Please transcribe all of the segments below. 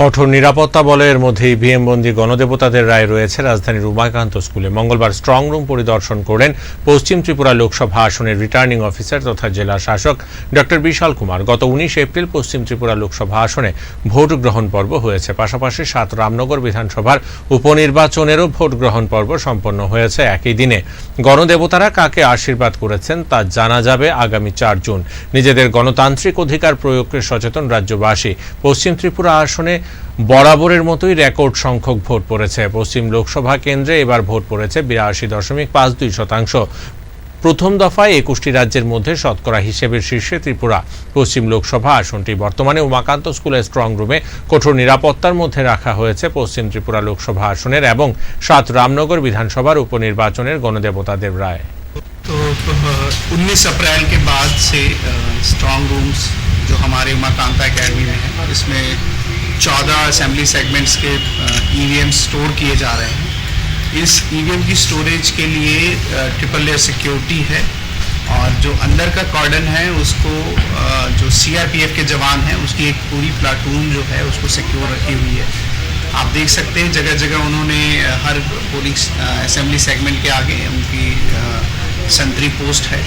কঠোর নিরাপত্তা বলয়ের মধ্যেই ইভিএম বন্দি গণদেবতাদের রায় রয়েছে। রাজধানীর উমাকান্ত স্কুলে মঙ্গলবার স্ট্রং রুম পরিদর্শন করলেন পশ্চিম ত্রিপুরা লোকসভা আসনের রিটার্নিং অফিসার তথা জেলা শাসক ডক্টর বিশাল কুমার। গত উনিশ এপ্রিল পশ্চিম ত্রিপুরা লোকসভা আসনে ভোট গ্রহণ পর্ব হয়েছে। পাশাপাশি সাত রামনগর বিধানসভার উপনির্বাচনেরও ভোট গ্রহণ পর্ব সম্পন্ন হয়েছে একই দিনে। গণদেবতারা কাকে আশীর্বাদ করেছেন তা জানা যাবে আগামী চার জুন। নিজেদের গণতান্ত্রিক অধিকার প্রয়োগকে সচেতন রাজ্যবাসী। পশ্চিম ত্রিপুরা আসনে বরাবরের মতোই রেকর্ড সংখ্যক ভোট পড়েছে পশ্চিম লোকসভা কেন্দ্রে এবার ভোট পড়েছে বিরাশি দশমিক পাঁচ দুই শতাংশ প্রথম দফায় একুশটি রাজ্যের মধ্যে শতকরা হিসেবে শীর্ষে ত্রিপুরা পশ্চিম লোকসভা আসনটি বর্তমানে উমাকান্ত স্কুলের স্ট্রং রুমে কঠোর নিরাপত্তার মধ্যে রাখা হয়েছে পশ্চিম ত্রিপুরা লোকসভা আসনের এবং সাত রামনগর বিধানসভার উপনির্বাচনের গণদেবতাদের রায় तो उन्नीस अप्रैल के बाद से स्ट्रॉन्ग रूम्स जो हमारे उमाकांता एकेडमी में है इसमें चौदह असेंबली सेगमेंट्स के ईवीएम स्टोर किए जा रहे हैं। इस ईवीएम की स्टोरेज के लिए ट्रिपल लेयर सिक्योरिटी है और जो अंदर का कॉर्डन है उसको अ, जो सीआरपीएफ के जवान हैं उसकी एक पूरी प्लाटून जो है उसको सिक्योर रखी हुई है। आप देख सकते हैं जगह जगह उन्होंने हर पोलिंग असेंबली सेगमेंट के आगे उनकी संतरी पोस्ट है।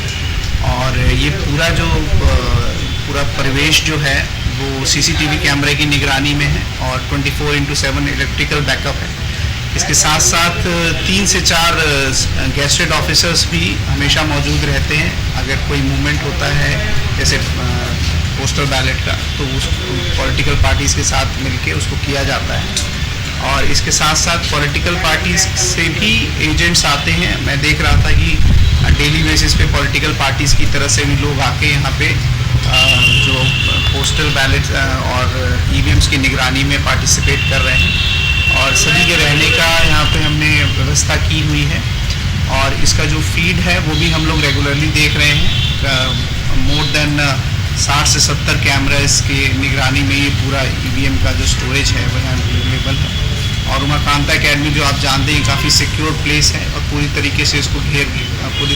और ये पूरा जो पूरा परिवेश जो है वो सीसीटीवी कैमरे की निगरानी में है और 24 four into seven electrical backup है। इसके साथ साथ तीन से चार गेस्टेड ऑफिसर्स भी हमेशा मौजूद रहते हैं। अगर कोई मूवमेंट होता है, जैसे पोस्टल बैलेट का तो उस पॉलिटिकल पार्टीज़ के साथ मिलके उसको किया जाता है। और इसके साथ साथ पॉलिटिकल पार्टीज़ से भी एजेंट्स आते हैं। मैं देख रहा था कि डेली बेसिस पे पॉलिटिकल पार्टीज़ की तरफ़ से भी लोग आके यहाँ पे जो पोस्टल बैलेट और ईवीएम्स की निगरानी में पार्टिसिपेट कर रहे हैं। और सभी के रहने का यहाँ पे हमने व्यवस्था की हुई है। और इसका जो फ़ीड है, वो भी हम लोग रेगुलरली देख रहे हैं। मोर देन साठ से सत्तर कैमराज के निगरानी में ये पूरा ईवीएम का जो स्टोरेज है, वो यहाँ अवेलेबल है। और उमाकांता अकेडमी जो आप जानते हैं काफ़ी सिक्योर प्लेस है और पूरी तरीके से इसको घेर पूरी